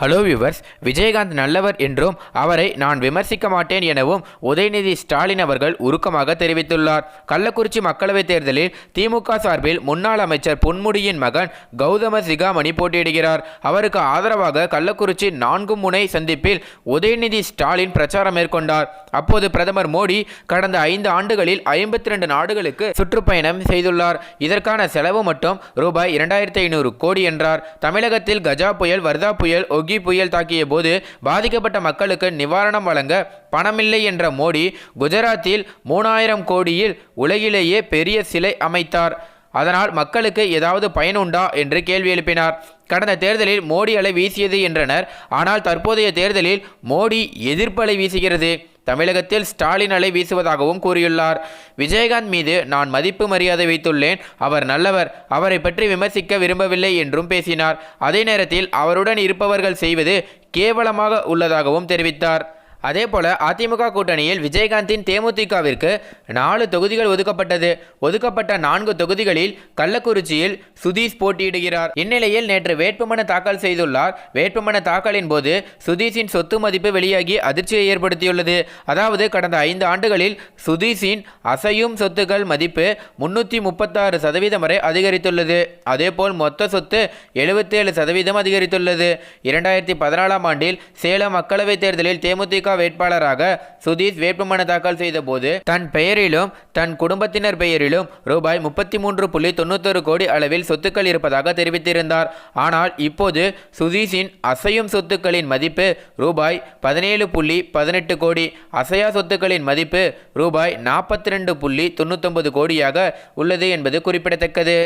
Hello viewers Vijayakanth நல்லவர் என்றும் அவரை நான் விமர்சிக்க மாட்டேன் எனவும் உதயநிதி ஸ்டாலின் அவர்கள் உருக்கமாக தெரிவித்துள்ளார். கள்ளக்குறிச்சி மக்களவைத் தேர்தலில் திமுக சார்பில் முன்னாள் அமைச்சர் பொன்முடியின் மகன் கௌதம சிகாமணி போட்டியிடுகிறார். அவருக்கு ஆதரவாக கள்ளக்குறிச்சி நான்கு முனை சந்திப்பில் உதயநிதி ஸ்டாலின் பிரச்சாரம் மேற்கொண்டார். அப்போது பிரதமர் மோடி கடந்த ஐந்து ஆண்டுகளில் ஐம்பத்தி ரெண்டு நாடுகளுக்கு சுற்றுப்பயணம் செய்துள்ளார். இதற்கான செலவு மட்டும் ரூபாய் இரண்டாயிரத்தி ஐநூறு கோடி என்றார். தமிழகத்தில் கஜா புயல் வர்தா புயல் ஒகி புயல் தாக்கிய போது பாதிக்கப்பட்ட மக்களுக்கு நிவாரணம் வழங்க பணமில்லை என்ற மோடி குஜராத்தில் மூணாயிரம் கோடியில் உலகிலேயே பெரிய சிலை அமைத்தார். அதனால் மக்களுக்கு ஏதாவது பயனுண்டா என்று கேள்வி எழுப்பினார். கடந்த தேர்தலில் மோடி அலை வீசியது என்றனர். ஆனால் தற்போதைய தேர்தலில் மோடி எதிர்ப்பலை வீசுகிறது. தமிழகத்தில் ஸ்டாலின் அலை வீசுவதாகவும் கூறியுள்ளார். விஜயகாந்த் மீது நான் மதிப்பு மரியாதை வைத்துள்ளேன். அவர் நல்லவர். அவரை பற்றி விமர்சிக்க விரும்பவில்லை என்றும் பேசினார். அதே நேரத்தில் அவருடன் இருப்பவர்கள் செய்வது கேவலமாக உள்ளதாகவும் தெரிவித்தார். அதேபோல அதிமுக கூட்டணியில் விஜயகாந்தின் தேமுதிகவிற்கு நாலு தொகுதிகள் ஒதுக்கப்பட்டது. ஒதுக்கப்பட்ட நான்கு தொகுதிகளில் கள்ளக்குறிச்சியில் சுதீஷ் போட்டியிடுகிறார். இந்நிலையில் நேற்று வேட்புமனு தாக்கல் செய்துள்ளார். வேட்புமனு தாக்கலின் போது சுதீஷின் சொத்து மதிப்பு வெளியாகி அதிர்ச்சியை ஏற்படுத்தியுள்ளது. அதாவது கடந்த ஐந்து ஆண்டுகளில் சுதீஷின் அசையும் சொத்துக்கள் மதிப்பு முன்னூற்றி முப்பத்தாறு சதவீதம் வரை அதிகரித்துள்ளது. அதேபோல் மொத்த சொத்து எழுபத்தேழு சதவீதம் அதிகரித்துள்ளது. இரண்டாயிரத்தி பதினாலாம் ஆண்டில் சேலம் மக்களவைத் தேர்தலில் தேமுதிக வேட்பாளராக சுதீஷ் வேட்புமனு தாக்கல் செய்தபோது தன் பெயரிலும் தன் குடும்பத்தினர் பெயரிலும் ரூபாய் முப்பத்தி மூன்று புள்ளி தொண்ணூத்தொரு கோடி அளவில் சொத்துக்கள் இருப்பதாக தெரிவித்திருந்தார். ஆனால் இப்போது சுதீஷின் அசையும் சொத்துக்களின் மதிப்பு ரூபாய் பதினேழு புள்ளி பதினெட்டு கோடி. அசையா சொத்துக்களின் மதிப்பு ரூபாய் நாற்பத்தி ரெண்டு புள்ளி தொண்ணூத்தொன்பது கோடியாக உள்ளது என்பது குறிப்பிடத்தக்கது.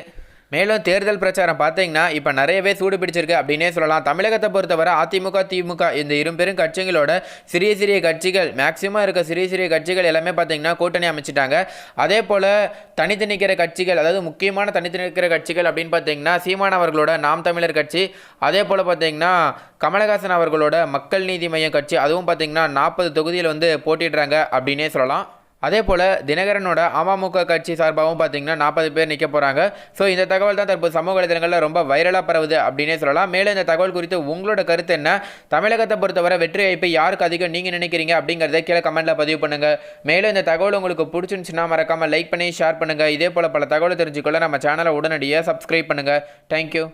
மேலும் தேர்தல் பிரச்சாரம் பார்த்தீங்கன்னா இப்போ நிறையவே சூடு பிடிச்சிருக்கு அப்படின்னே சொல்லலாம். தமிழகத்தை பொறுத்தவரை அதிமுக திமுக இந்த இரு பெரும் கட்சிகளோட சிறிய சிறிய கட்சிகள் மேக்சிமம் இருக்க சிறிய சிறிய கட்சிகள் எல்லாமே பார்த்தீங்கன்னா கூட்டணி அமைச்சிட்டாங்க. அதே போல் தனித்து நிற்கிற கட்சிகள் அதாவது முக்கியமான தனித்து நிற்கிற கட்சிகள் அப்படின்னு பார்த்தீங்கன்னா சீமான் அவர்களோட நாம் தமிழர் கட்சி. அதே போல் பார்த்தீங்கன்னா கமலஹாசன் அவர்களோட மக்கள் நீதி மையம் கட்சி. அதுவும் பார்த்தீங்கன்னா நாற்பது தொகுதியில் வந்து போட்டிடுறாங்க அப்படின்னே சொல்லலாம். அதே போல் தினகரனோட அமமுக கட்சி சார்பாகவும் பார்த்தீங்கன்னா நாற்பது பேர் நிற்க போகிறாங்க ஸோ இந்த தகவல் தான் தற்போது சமூக வலைதளங்களில் ரொம்ப வைரலாக பரவுது அப்படின்னே சொல்லலாம். மேலும் இந்த தகவல் குறித்து உங்களோட கருத்து என்ன? தமிழகத்தை பொறுத்தவரை வெற்றி வாய்ப்பு யாருக்கு அதிகம் நீங்கள் நினைக்கிறீங்க அப்படிங்கிறத கீழே கமெண்ட்டில் பதிவு பண்ணுங்கள் மேலும் இந்த தகவல் உங்களுக்கு பிடிச்சிருந்துச்சுன்னா மறக்காமல் லைக் பண்ணி ஷேர் பண்ணுங்கள் இதே போல் பல தகவலை தெரிஞ்சுக்கொள்ள நம்ம சேனலை உடனடியாக சப்ஸ்கிரைப் பண்ணுங்கள் தேங்க்யூ